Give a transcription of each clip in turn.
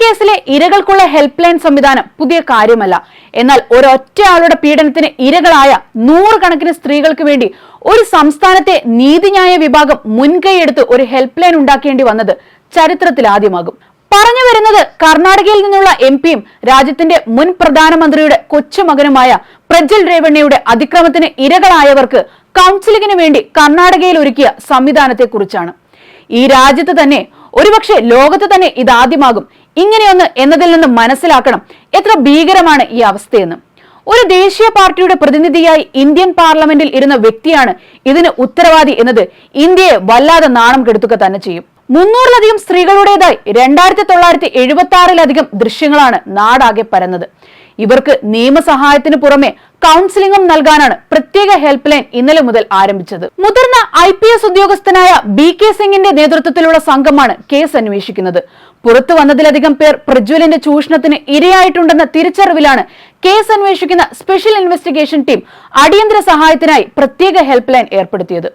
കേസിലെ ഇരകൾക്കുള്ള help line സംവിധാനം പുതിയ കാര്യമല്ല. എന്നാൽ ഒരൊറ്റ ആളുടെ പീഡനത്തിന് ഇരകളായ നൂറുകണക്കിന് സ്ത്രീകൾക്ക് വേണ്ടി ഒരു സംസ്ഥാനത്തെ നീതിന്യായ വിഭാഗം മുൻകൈയെടുത്ത് ഒരു ഹെൽപ്പ് ലൈൻ ഉണ്ടാക്കേണ്ടി വന്നത് ചരിത്രത്തിൽ ആദ്യമാകും. പറഞ്ഞു വരുന്നത് കർണാടകയിൽ നിന്നുള്ള എം പിയും രാജ്യത്തിന്റെ മുൻ പ്രധാനമന്ത്രിയുടെ കൊച്ചുമകനുമായ പ്രജ്വൽ രേവണ്ണയുടെ അതിക്രമത്തിന് ഇരകളായവർക്ക് കൗൺസിലിംഗിന് വേണ്ടി കർണാടകയിൽ ഒരുക്കിയ സംവിധാനത്തെക്കുറിച്ചാണ്. ഈ രാജ്യത്ത് തന്നെ ഒരുപക്ഷെ ലോകത്ത് തന്നെ ഇതാദ്യമാകും ഇങ്ങനെയൊന്ന് എന്നതിൽ നിന്ന് മനസ്സിലാക്കണം എത്ര ഭീകരമാണ് ഈ അവസ്ഥയെന്ന്. ഒരു ദേശീയ പാർട്ടിയുടെ പ്രതിനിധിയായി ഇന്ത്യൻ പാർലമെന്റിൽ ഇരുന്ന വ്യക്തിയാണ് ഇതിന് ഉത്തരവാദി എന്നത് ഇന്ത്യയെ വല്ലാതെ നാണം കെടുത്തുക തന്നെ ചെയ്യും. മുന്നൂറിലധികം സ്ത്രീകളുടേതായി രണ്ടായിരത്തി തൊള്ളായിരത്തി എഴുപത്തി ആറിലധികം ദൃശ്യങ്ങളാണ് നാടാകെ പരന്നത്. ഇവർക്ക് നിയമസഹായത്തിന് പുറമെ കൗൺസിലിംഗും നൽകാനാണ് പ്രത്യേക ഹെൽപ്പ് ലൈൻ ഇന്നലെ മുതൽ ആരംഭിച്ചത്. മുതിർന്ന ഐ പി എസ് ഉദ്യോഗസ്ഥനായ ബി കെ സിംഗിന്റെ നേതൃത്വത്തിലുള്ള സംഘമാണ് കേസ് അന്വേഷിക്കുന്നത്. പുറത്തു വന്നതിലധികം പേർ പ്രജ്വലിന്റെ ചൂഷണത്തിന് ഇരയായിട്ടുണ്ടെന്ന തിരിച്ചറിവിലാണ് കേസ് അന്വേഷിക്കുന്ന സ്പെഷ്യൽ ഇൻവെസ്റ്റിഗേഷൻ ടീം അടിയന്തര സഹായത്തിനായി പ്രത്യേക ഹെൽപ്പ് ലൈൻ ഏർപ്പെടുത്തിയത്.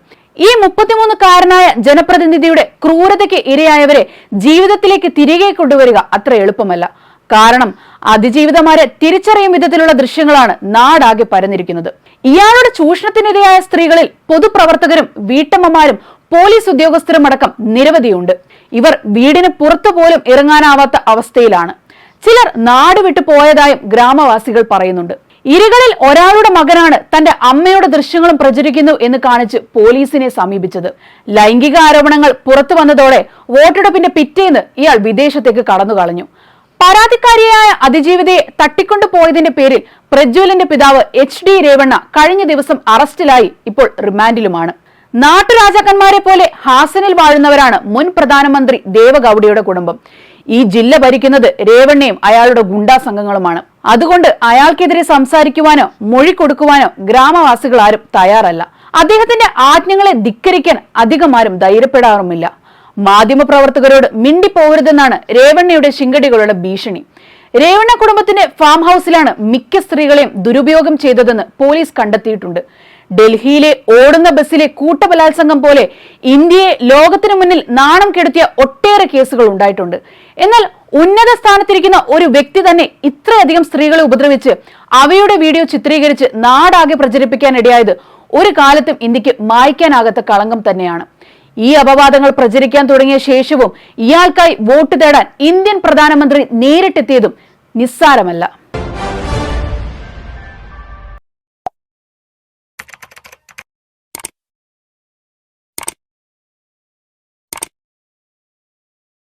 ഈ മുപ്പത്തിമൂന്നുകാരനായ ജനപ്രതിനിധിയുടെ ക്രൂരതയ്ക്ക് ഇരയായവരെ ജീവിതത്തിലേക്ക് തിരികെ കൊണ്ടുവരിക അത്ര എളുപ്പമല്ല. കാരണം അതിജീവിതമാരെ തിരിച്ചറിയും വിധത്തിലുള്ള ദൃശ്യങ്ങളാണ് നാടാകെ പരന്നിരിക്കുന്നത്. ഇയാളുടെ ചൂഷണത്തിനിരയായ സ്ത്രീകളിൽ പൊതുപ്രവർത്തകരും വീട്ടമ്മമാരും പോലീസ് ഉദ്യോഗസ്ഥരും അടക്കം നിരവധിയുണ്ട്. ഇവർ വീടിന് പുറത്തു പോലും ഇറങ്ങാനാവാത്ത അവസ്ഥയിലാണ്. ചിലർ നാട് വിട്ടു പോയതായും ഗ്രാമവാസികൾ പറയുന്നുണ്ട്. ഇരകളിൽ ഒരാളുടെ മകനാണ് തന്റെ അമ്മയുടെ ദൃശ്യങ്ങളും പ്രചരിക്കുന്നു എന്ന് കാണിച്ച് പോലീസിനെ സമീപിച്ചത്. ലൈംഗിക ആരോപണങ്ങൾ പുറത്തു വന്നതോടെ വോട്ടെടുപ്പിന്റെ പിറ്റേന്ന് ഇയാൾ വിദേശത്തേക്ക് കടന്നു കളഞ്ഞു പരാതിക്കാരിയായ അതിജീവിതയെ തട്ടിക്കൊണ്ടുപോയതിന്റെ പേരിൽ പ്രജ്വലിന്റെ പിതാവ് എച്ച് ഡി രേവണ്ണ കഴിഞ്ഞ ദിവസം അറസ്റ്റിലായി. ഇപ്പോൾ റിമാൻഡിലുമാണ്. നാട്ടുരാജാക്കന്മാരെ പോലെ ഹാസനിൽ വാഴുന്നവരാണ് മുൻ പ്രധാനമന്ത്രി ദേവഗൌഡയുടെ കുടുംബം. ഈ ജില്ല ഭരിക്കുന്നത് രേവണ്ണയും അയാളുടെ ഗുണ്ടാ സംഘങ്ങളുമാണ്. അതുകൊണ്ട് അയാൾക്കെതിരെ സംസാരിക്കുവാനോ മൊഴി കൊടുക്കുവാനോ ഗ്രാമവാസികൾ ആരും തയ്യാറല്ല. അദ്ദേഹത്തിന്റെ ആജ്ഞകളെ ധിക്കരിക്കാൻ അധികമാരും ധൈര്യപ്പെടാറുമില്ല. മാധ്യമപ്രവർത്തകരോട് മിണ്ടിപ്പോകരുതെന്നാണ് രേവണ്ണയുടെ ശിങ്കടികളുടെ ഭീഷണി. രേവണ്ണ കുടുംബത്തിന്റെ ഫാം ഹൗസിലാണ് മിക്ക സ്ത്രീകളെയും ദുരുപയോഗം ചെയ്തതെന്ന് പോലീസ് കണ്ടെത്തിയിട്ടുണ്ട്. ഡൽഹിയിലെ ഓടുന്ന ബസ്സിലെ കൂട്ടബലാത്സംഗം പോലെ ഇന്ത്യയെ ലോകത്തിനു മുന്നിൽ നാണം കെടുത്തിയ ഒട്ടേറെ കേസുകൾ ഉണ്ടായിട്ടുണ്ട്. എന്നാൽ ഉന്നത സ്ഥാനത്തിരിക്കുന്ന ഒരു വ്യക്തി തന്നെ ഇത്രയധികം സ്ത്രീകളെ ഉപദ്രവിച്ച് അവയുടെ വീഡിയോ ചിത്രീകരിച്ച് നാടാകെ പ്രചരിപ്പിക്കാനിടയായത് ഒരു കാലത്തും ഇന്ത്യയ്ക്ക് മായ്ക്കാനാകാത്ത കളങ്കം തന്നെയാണ്. ഈ അപവാദങ്ങൾ പ്രചരിക്കാൻ തുടങ്ങിയ ശേഷവും ഇയാൾക്കായി വോട്ട് തേടാൻ ഇന്ത്യൻ പ്രധാനമന്ത്രി നേരിട്ടെത്തിയതും നിസ്സാരമല്ല.